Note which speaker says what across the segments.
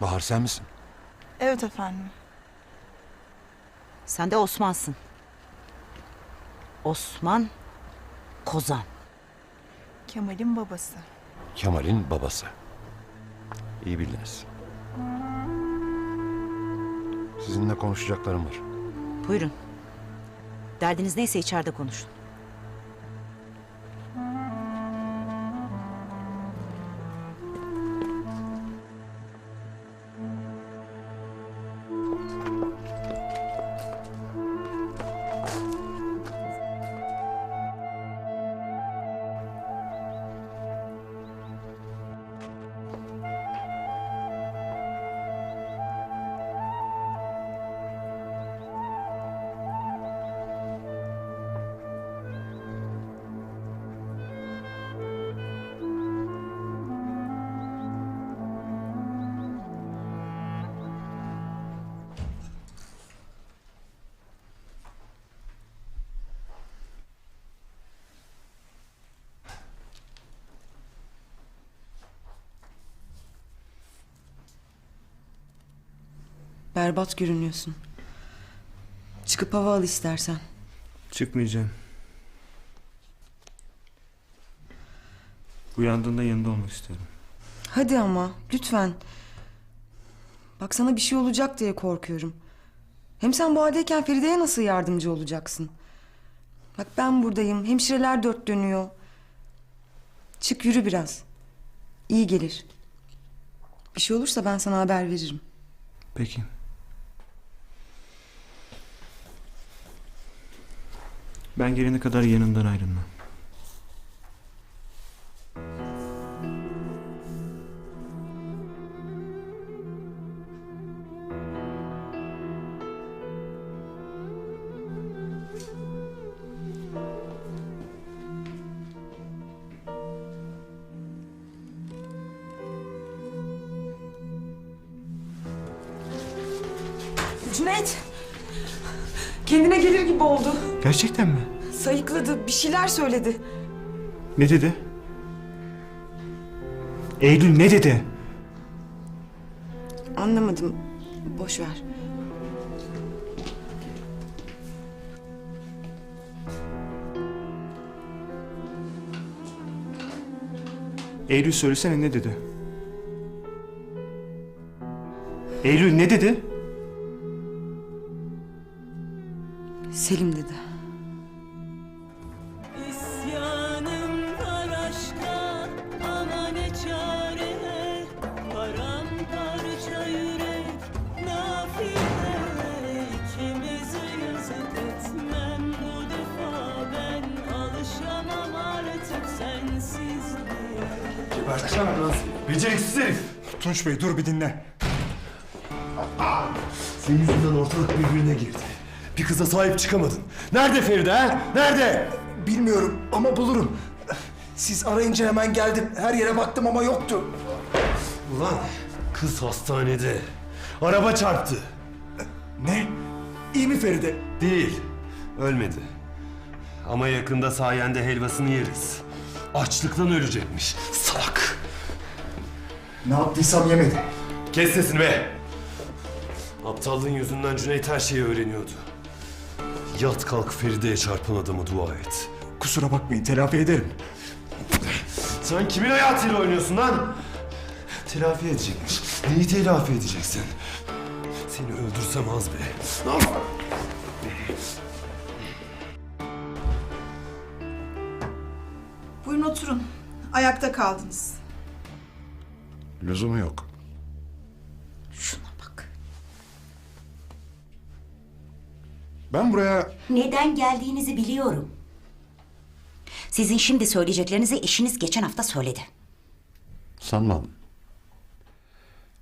Speaker 1: Bahar sen misin?
Speaker 2: Evet efendim.
Speaker 3: Sen de Osman'sın. Osman Kozan.
Speaker 2: Kemal'in babası.
Speaker 1: Kemal'in babası. İyi bildiniz. Sizinle konuşacaklarım var.
Speaker 3: Buyurun. Derdiniz neyse içeride konuşun.
Speaker 4: Berbat görünüyorsun. Çıkıp hava al istersen.
Speaker 5: Çıkmayacağım. Uyandığında yanında olmak isterim.
Speaker 4: Hadi ama lütfen. Bak sana bir şey olacak diye korkuyorum. Hem sen bu haldeyken Feride'ye nasıl yardımcı olacaksın? Bak ben buradayım. Hemşireler dört dönüyor. Çık yürü biraz. İyi gelir. Bir şey olursa ben sana haber veririm.
Speaker 5: Peki. Ben gelene kadar yanından ayrılma.
Speaker 4: Cüneyt! Kendine gelir gibi oldu.
Speaker 5: Gerçekten mi?
Speaker 4: Sayıkladı, bir şeyler söyledi.
Speaker 5: Ne dedi? Eylül ne dedi?
Speaker 4: Anlamadım. Boş ver.
Speaker 5: Eylül söylesene ne dedi? Eylül ne dedi?
Speaker 4: Selim dedi.
Speaker 6: Beceriksiz herif.
Speaker 7: Tunç Bey dur bir dinle.
Speaker 6: Senin yüzünden ortalık birbirine girdi. Bir kıza sahip çıkamadın. Nerede Feride ha? Nerede?
Speaker 7: Bilmiyorum ama bulurum. Siz arayınca hemen geldim. Her yere baktım ama yoktu.
Speaker 6: Ulan kız hastanede. Araba çarptı.
Speaker 7: Ne? İyi mi Feride?
Speaker 6: Değil. Ölmedi. Ama yakında sayende helvasını yeriz. Açlıktan ölecekmiş. Salak.
Speaker 7: Ne yaptıysam yemedi.
Speaker 6: Kes sesini be. Aptallığın yüzünden Cüneyt her şeyi öğreniyordu. Yat kalk Feride'ye çarpan adamı dua et.
Speaker 7: Kusura bakmayın telafi ederim.
Speaker 6: Sen kimin hayatıyla oynuyorsun lan? Telafi edecekmiş. Neyi telafi edeceksin? Seni öldürsem az be.
Speaker 2: Buyurun oturun. Ayakta kaldınız.
Speaker 1: Lüzumu yok.
Speaker 3: Şuna bak.
Speaker 1: Ben buraya
Speaker 3: Neden geldiğinizi biliyorum. Sizin şimdi söyleyeceklerinizi eşiniz geçen hafta söyledi.
Speaker 1: sanmam.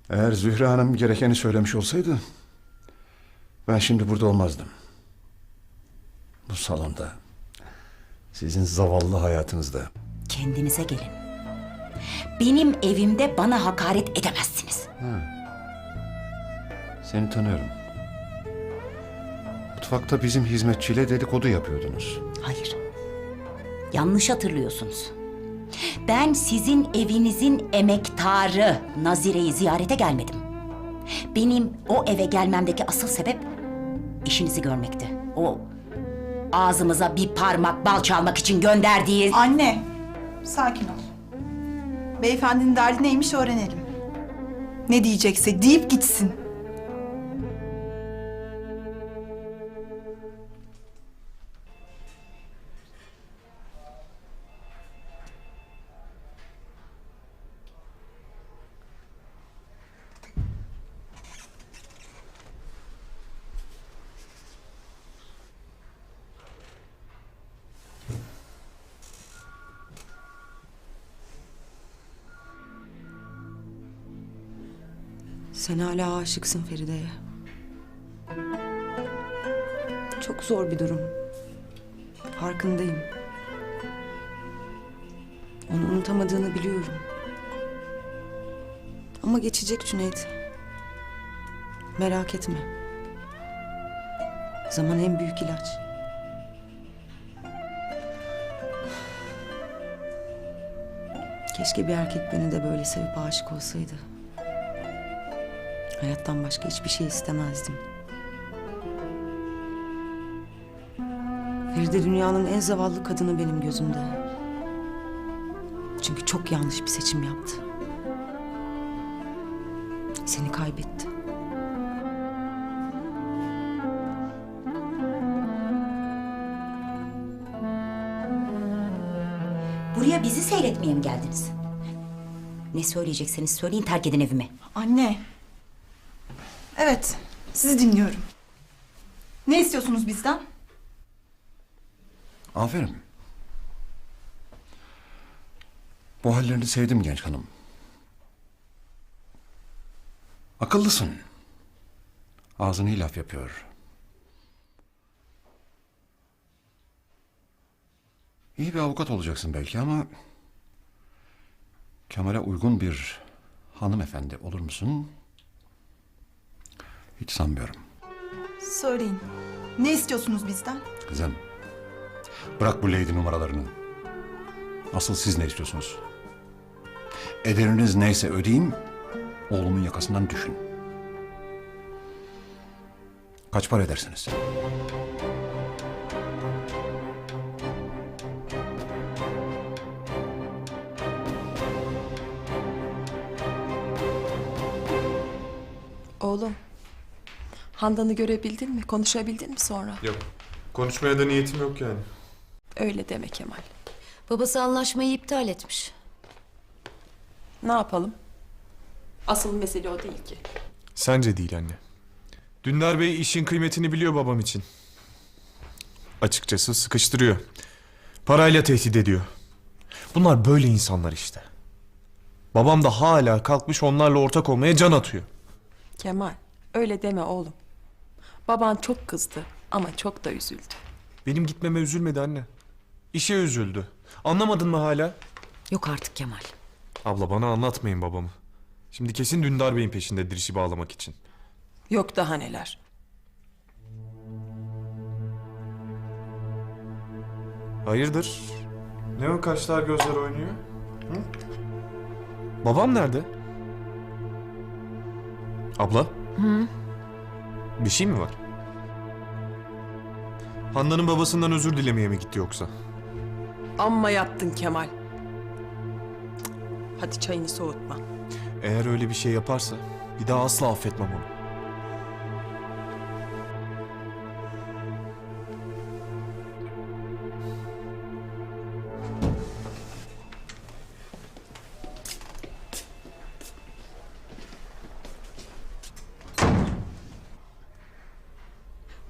Speaker 1: Eğer Zühre Hanım gerekeni söylemiş olsaydı... ...ben şimdi burada olmazdım. Bu salonda. Sizin zavallı hayatınızda.
Speaker 3: Kendinize gelin. Benim evimde bana hakaret edemezsiniz.
Speaker 1: Seni tanıyorum. Mutfakta bizim hizmetçiyle dedikodu yapıyordunuz.
Speaker 3: Hayır. Yanlış hatırlıyorsunuz. Ben sizin evinizin emektarı Nazire'yi ziyarete gelmedim. Benim o eve gelmemdeki asıl sebep eşinizi görmekti. O ağzımıza bir parmak bal çalmak için gönderdiği...
Speaker 2: Anne, sakin ol. Beyefendinin derdi neymiş öğrenelim. Ne diyecekse deyip gitsin.
Speaker 4: Sen hala aşıksın Feride'ye. Çok zor bir durum. Farkındayım. Onu unutamadığını biliyorum. Ama geçecek Cüneyt. Merak etme. Zaman en büyük ilaç. Keşke bir erkek beni de böyle sevip aşık olsaydı. Hayattan başka hiçbir şey istemezdim. Feride dünyanın en zavallı kadını benim gözümde. Çünkü çok yanlış bir seçim yaptı. Seni kaybetti.
Speaker 3: Buraya bizi seyretmeye mi geldiniz? Ne söyleyecekseniz söyleyin terk edin evimi.
Speaker 2: Anne. Evet, sizi dinliyorum. Ne istiyorsunuz bizden?
Speaker 1: Aferin. Bu hallerini sevdim genç hanım. Akıllısın. Ağzın iyi laf yapıyor. İyi bir avukat olacaksın belki ama... Kemal'e uygun bir hanımefendi olur musun? Hiç sanmıyorum.
Speaker 2: Söyleyin. Ne istiyorsunuz bizden?
Speaker 1: Kızım. Bırak bu lady numaralarını. Asıl siz ne istiyorsunuz? Ederiniz neyse ödeyeyim, oğlumun yakasından düşün. Kaç para edersiniz?
Speaker 8: Oğlum, Handan'ı görebildin mi? Konuşabildin mi sonra?
Speaker 9: Yok. Konuşmaya da niyetim yok yani.
Speaker 8: Öyle deme Kemal.
Speaker 10: Babası anlaşmayı iptal etmiş.
Speaker 8: Ne yapalım? Asıl mesele o değil ki.
Speaker 9: Sence değil anne. Dündar Bey işin kıymetini biliyor babam için. Açıkçası sıkıştırıyor. Parayla tehdit ediyor. Bunlar böyle insanlar işte. Babam da hala kalkmış onlarla ortak olmaya can atıyor.
Speaker 8: Kemal, öyle deme oğlum. Baban çok kızdı ama çok da üzüldü.
Speaker 9: Benim gitmeme üzülmedi anne. İşe üzüldü. Anlamadın mı hala?
Speaker 3: Yok artık Kemal.
Speaker 9: Abla bana anlatmayın babamı. Şimdi kesin Dündar Bey'in peşindedir işi bağlamak için.
Speaker 8: Yok daha neler.
Speaker 9: Hayırdır? Ne o kaşlar gözler oynuyor? Hı? Babam nerede? Abla? Hı? Bir şey mi var? Handan'ın babasından özür dilemeye mi gitti yoksa?
Speaker 8: Amma yaptın Kemal. Hadi çayını soğutma.
Speaker 9: Eğer öyle bir şey yaparsa bir daha asla affetmem onu.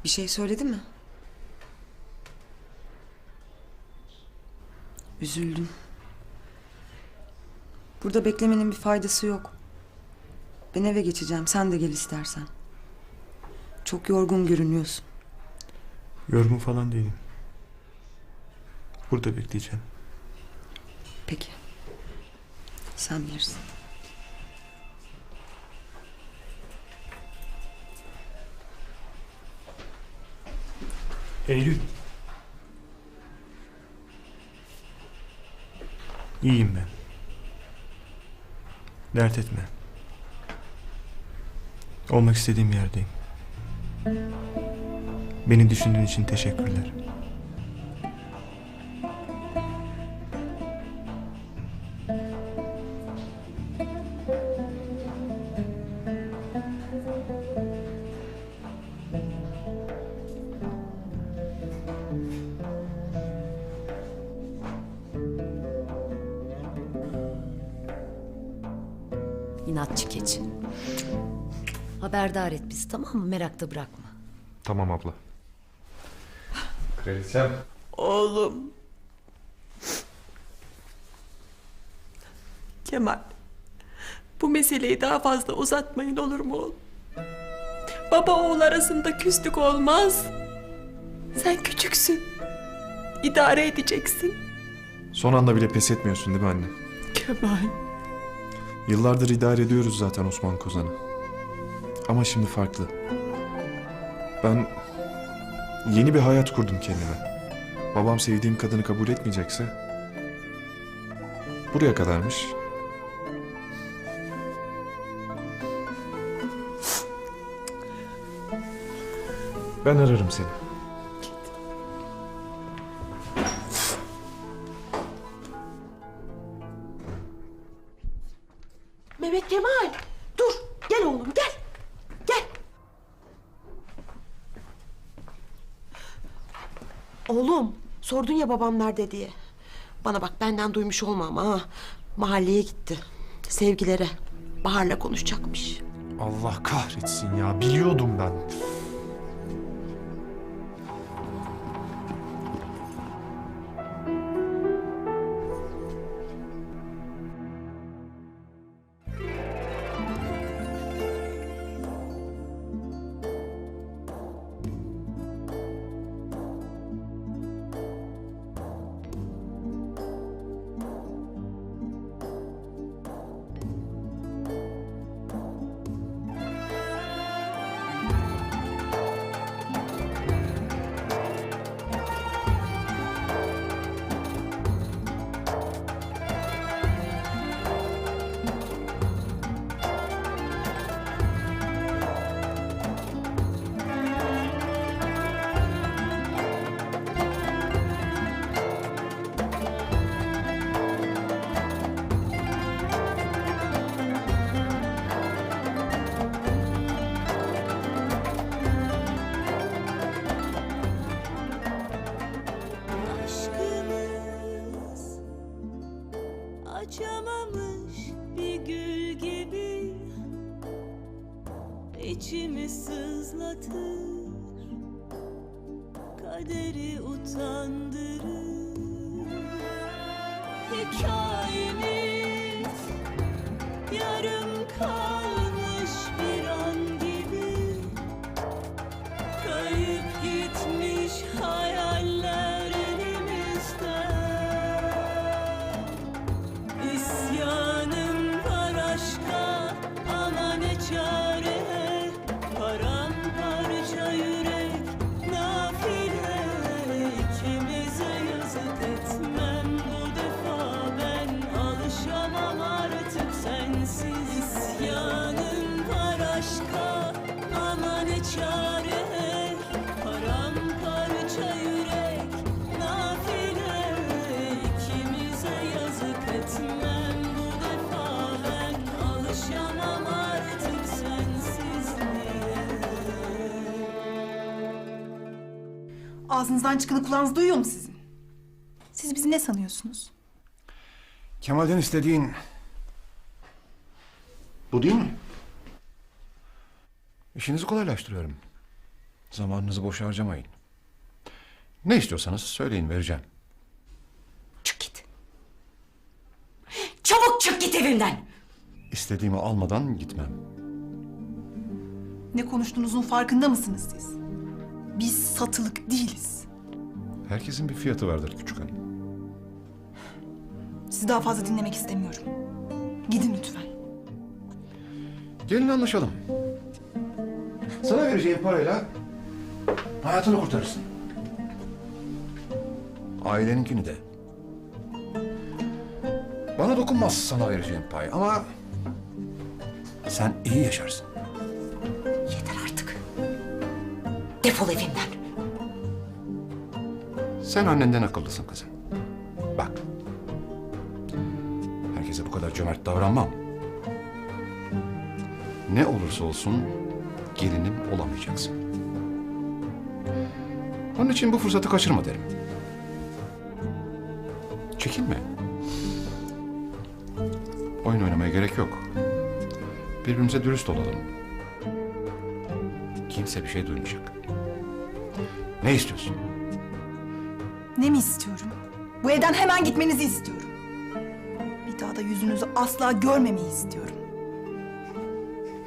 Speaker 4: Bir şey söyledi mi? Üzüldüm. Burada beklemenin bir faydası yok. Ben eve geçeceğim. Sen de gel istersen. Çok yorgun görünüyorsun.
Speaker 5: Yorgun falan değilim. Burada bekleyeceğim.
Speaker 4: Peki. Sen bilirsin.
Speaker 5: Eylül. İyiyim ben. Dert etme. Olmak istediğim yerdeyim. Beni düşündüğün için teşekkürler.
Speaker 10: Haberdar et bizi tamam mı? Merakta bırakma.
Speaker 9: Tamam abla. Kraliçem.
Speaker 8: Oğlum. Kemal. Bu meseleyi daha fazla uzatmayın olur mu oğlum? Baba oğul arasında küslük olmaz. Sen küçüksün. İdare edeceksin.
Speaker 9: Son anda bile pes etmiyorsun değil mi anne?
Speaker 8: Kemal.
Speaker 9: Yıllardır idare ediyoruz zaten Osman Kozan'ı. Ama şimdi farklı. Ben yeni bir hayat kurdum kendime. Babam sevdiğim kadını kabul etmeyecekse buraya kadarmış. Ben ararım seni.
Speaker 11: Sordun ya babam nerede diye. Bana bak benden duymuş olma ama ha. Mahalleye gitti. Sevgilere. Bahar'la konuşacakmış.
Speaker 9: Allah kahretsin ya. Biliyordum ben.
Speaker 12: 可
Speaker 2: Ağzınızdan çıkanı kulağınız duyuyor mu sizin? Siz bizi ne sanıyorsunuz?
Speaker 1: Kemal'den istediğin... Bu değil mi? İşinizi kolaylaştırıyorum. Zamanınızı boş harcamayın. Ne istiyorsanız söyleyin vereceğim.
Speaker 3: Çık git. Çabuk çık git evimden.
Speaker 1: İstediğimi almadan gitmem.
Speaker 2: Ne konuştuğunuzun farkında mısınız siz? Biz satılık değiliz.
Speaker 1: Herkesin bir fiyatı vardır küçük hanım.
Speaker 2: Sizi daha fazla dinlemek istemiyorum. Gidin lütfen.
Speaker 1: Gelin anlaşalım. Sana vereceğim parayla hayatını kurtarırsın. Aileninkini de. Bana dokunmaz sana vereceğim pay ama sen iyi yaşarsın.
Speaker 3: Defol evimden.
Speaker 1: Sen annenden akıllısın kızım. Bak. Herkese bu kadar cömert davranmam. Ne olursa olsun gelinim olamayacaksın. Onun için bu fırsatı kaçırma derim. Çekinme. Oyun oynamaya gerek yok. Birbirimize dürüst olalım. Kimse bir şey duymayacak. Ne istiyorsun?
Speaker 2: Ne mi istiyorum? Bu evden hemen gitmenizi istiyorum. Bir daha da yüzünüzü asla görmemeyi istiyorum.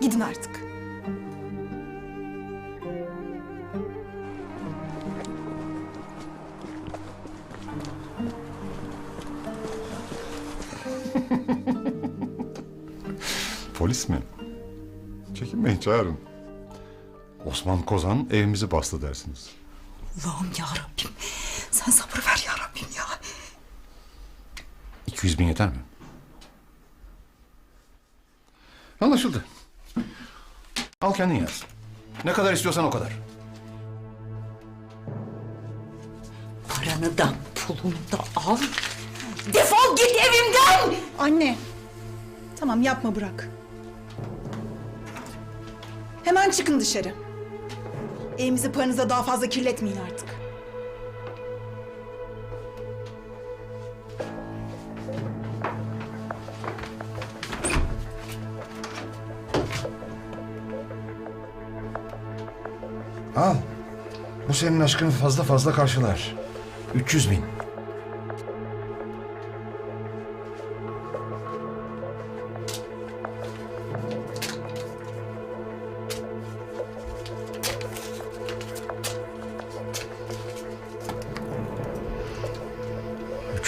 Speaker 2: Gidin artık.
Speaker 1: Polis mi? Çekinmeyin çağırın. Osman Kozan evimizi bastı dersiniz.
Speaker 2: Allah'ım ya Rabbim. Sen sabır ver ya Rabbim ya.
Speaker 1: 200 bin yeter mi? Anlaşıldı. Al kendin yaz. Ne kadar istiyorsan o kadar.
Speaker 3: Paranı da pulunu da al. Defol git evimden!
Speaker 2: Anne. Tamam yapma bırak. Hemen çıkın dışarı. Evimizi paranıza daha fazla kirletmeyin artık.
Speaker 1: Al. Bu senin aşkını fazla fazla karşılar. 300 bin.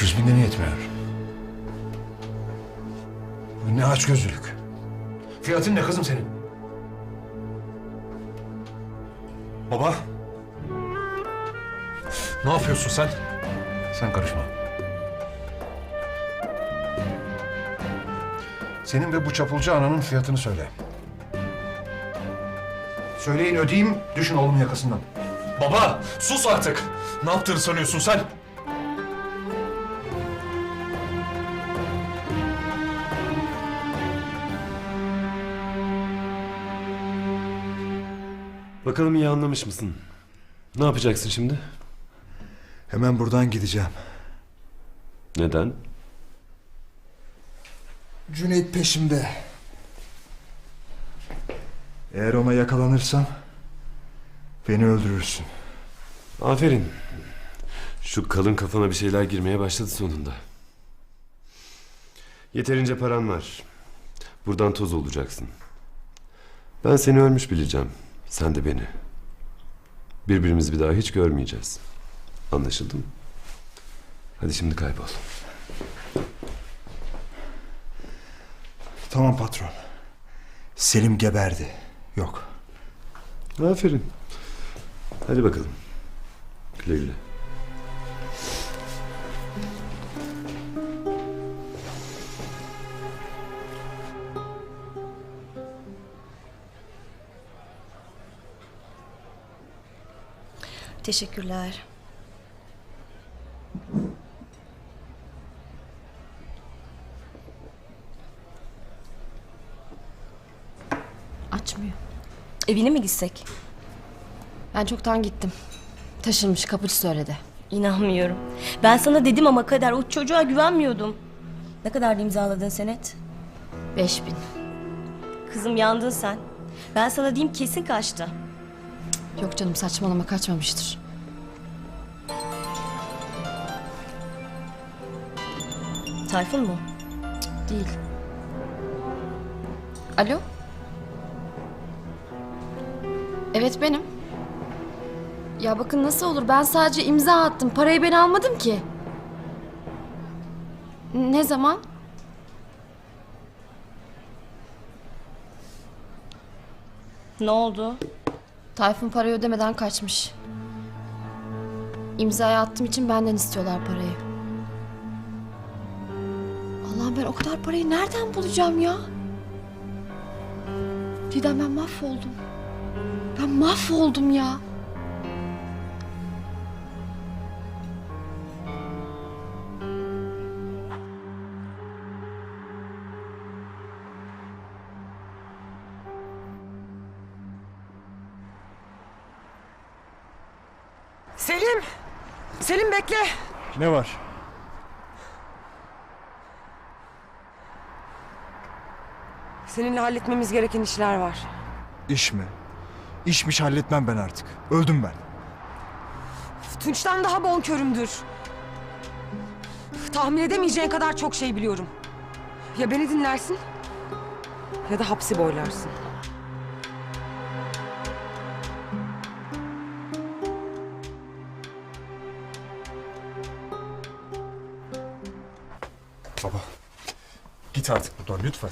Speaker 1: Üç yüz bin de yetmiyor. Bu Ne aç gözlülük. Fiyatın ne kızım senin?
Speaker 9: Baba. Ne yapıyorsun sen?
Speaker 1: Sen karışma. Senin ve bu çapulcu ananın fiyatını söyle. Söyleyin ödeyeyim, düşün oğlumun yakasından.
Speaker 9: Baba sus artık. Ne yaptığını sanıyorsun sen?
Speaker 6: Bakalım iyi anlamış mısın? Ne yapacaksın şimdi?
Speaker 7: Hemen buradan gideceğim.
Speaker 6: Neden?
Speaker 7: Cüneyt peşimde. Eğer ona yakalanırsam beni öldürürsün.
Speaker 6: Aferin. Şu kalın kafana bir şeyler girmeye başladı sonunda. Yeterince paran var. Buradan toz olacaksın. Ben seni ölmüş bileceğim. Sen de beni. Birbirimizi bir daha hiç görmeyeceğiz. Anlaşıldı mı? Hadi şimdi kaybol.
Speaker 7: Tamam patron. Selim geberdi. Yok.
Speaker 6: Aferin. Hadi bakalım. Güle güle.
Speaker 10: Teşekkürler.
Speaker 13: Açmıyor.
Speaker 10: Evine mi gitsek?
Speaker 13: Ben çoktan gittim. Taşınmış kapıcı söyledi.
Speaker 10: İnanmıyorum. Ben sana dedim ama Kader o çocuğa güvenmiyordum. Ne kadar imzaladın senet?
Speaker 13: Beş bin.
Speaker 10: Kızım yandın sen. Ben sana diyeyim kesin kaçtı.
Speaker 13: Yok canım saçmalama kaçmamıştır.
Speaker 10: Tayfun mu?
Speaker 13: Değil. Alo? Evet benim. Ya bakın nasıl olur ben sadece imza attım. Parayı ben almadım ki. Ne zaman?
Speaker 10: Ne oldu?
Speaker 13: Tayfun parayı ödemeden kaçmış. İmzayı attığım için benden istiyorlar parayı. Allah'ım ben o kadar parayı nereden bulacağım ya? Didem ben mahvoldum. Ben mahvoldum ya.
Speaker 4: Selim! Selim bekle!
Speaker 9: Ne var?
Speaker 4: Seninle halletmemiz gereken işler var.
Speaker 7: İş mi? İşmiş halletmem ben artık. Öldüm ben.
Speaker 4: Tunç'tan daha bonkörümdür. Tahmin edemeyeceğin kadar çok şey biliyorum. Ya beni dinlersin ya da hapsi boylarsın.
Speaker 9: Git artık buradan lütfen.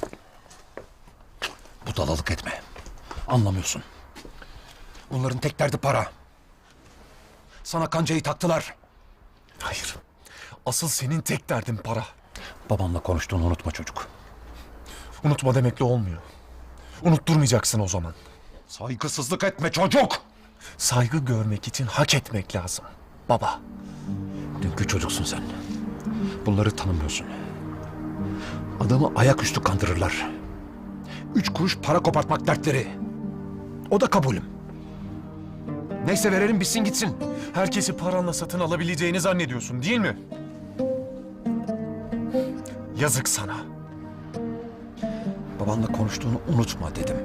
Speaker 1: Budalalık etme. Anlamıyorsun. Bunların tek derdi para. Sana kancayı taktılar.
Speaker 9: Hayır. Asıl senin tek derdin para.
Speaker 1: Babamla konuştuğunu unutma çocuk.
Speaker 9: Unutma demekle olmuyor. Unutturmayacaksın o zaman.
Speaker 1: Saygısızlık etme çocuk.
Speaker 9: Saygı görmek için hak etmek lazım. Baba.
Speaker 1: Dünkü çocuksun sen. Bunları tanımıyorsun. Adamı ayaküstü kandırırlar. Üç kuruş para kopartmak dertleri. O da kabulüm. Neyse verelim bitsin gitsin.
Speaker 9: Herkesi paranla satın alabileceğini zannediyorsun değil mi? Yazık sana.
Speaker 1: Babanla konuştuğunu unutma dedim.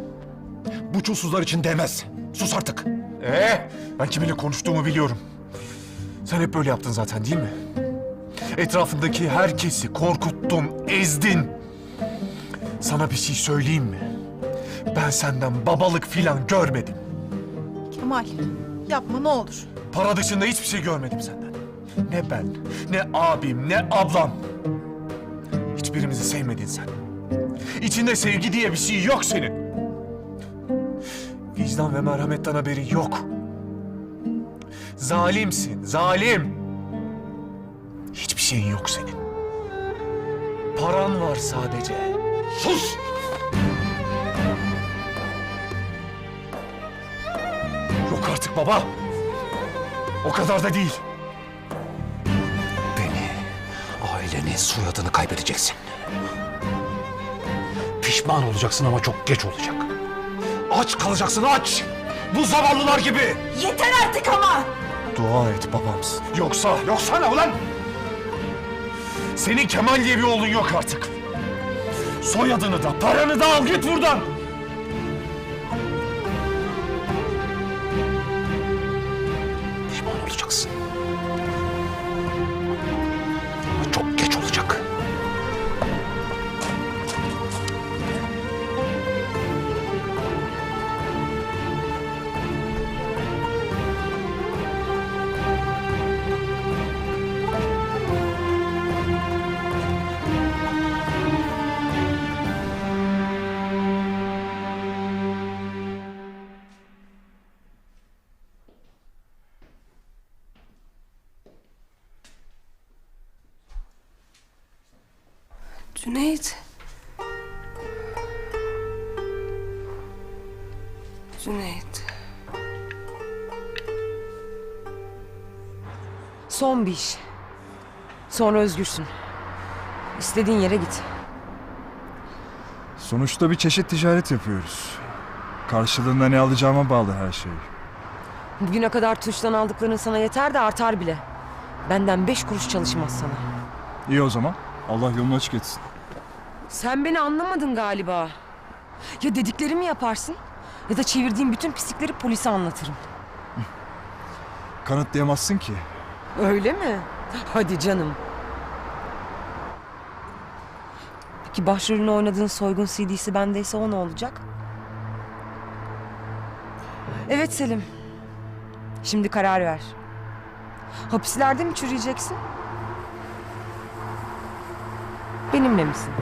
Speaker 1: Bu çulsuzlar için değmez. Sus artık.
Speaker 9: Ee, ben kiminle konuştuğumu biliyorum. Sen hep böyle yaptın zaten değil mi? Etrafındaki herkesi korkuttun, ezdin. Sana bir şey söyleyeyim mi? Ben senden babalık filan görmedim.
Speaker 2: Kemal yapma ne olur.
Speaker 9: Para dışında hiçbir şey görmedim senden. Ne ben, ne abim, ne ablam. Hiçbirimizi sevmedin sen. İçinde sevgi diye bir şey yok senin. Vicdan ve merhametten haberi yok. Zalimsin, zalim. Hiçbir şeyin yok senin. Paran var sadece.
Speaker 1: Sus!
Speaker 9: Yok artık baba. O kadar da değil.
Speaker 1: Beni, aileni, soyadını kaybedeceksin. Pişman olacaksın ama çok geç olacak. Aç kalacaksın aç. Bu zavallılar gibi.
Speaker 2: Yeter artık ama!
Speaker 9: Dua et babamsın.
Speaker 1: Yoksa, yoksa ne ulan?
Speaker 9: Senin Kemal diye bir oğlun yok artık. Soyadını da paranı da al git buradan.
Speaker 4: Cüneyt. Cüneyt. Son bir iş. Sonra özgürsün. İstediğin yere git.
Speaker 7: Sonuçta bir çeşit ticaret yapıyoruz. Karşılığında ne alacağıma bağlı her şey.
Speaker 4: Bugüne kadar tuştan aldıkların sana yeter de artar bile. Benden beş kuruş çalışmaz sana.
Speaker 7: İyi o zaman. Allah yolunu açık etsin.
Speaker 4: Sen beni anlamadın galiba. Ya dediklerimi yaparsın ya da çevirdiğim bütün pislikleri polise anlatırım.
Speaker 7: Kanıtlayamazsın ki.
Speaker 4: Öyle mi? Hadi canım. Peki başrolünü oynadığın soygun CD'si bendeyse o ne olacak? Evet Selim. Şimdi karar ver. Hapislerde mi çürüyeceksin? Benimle misin?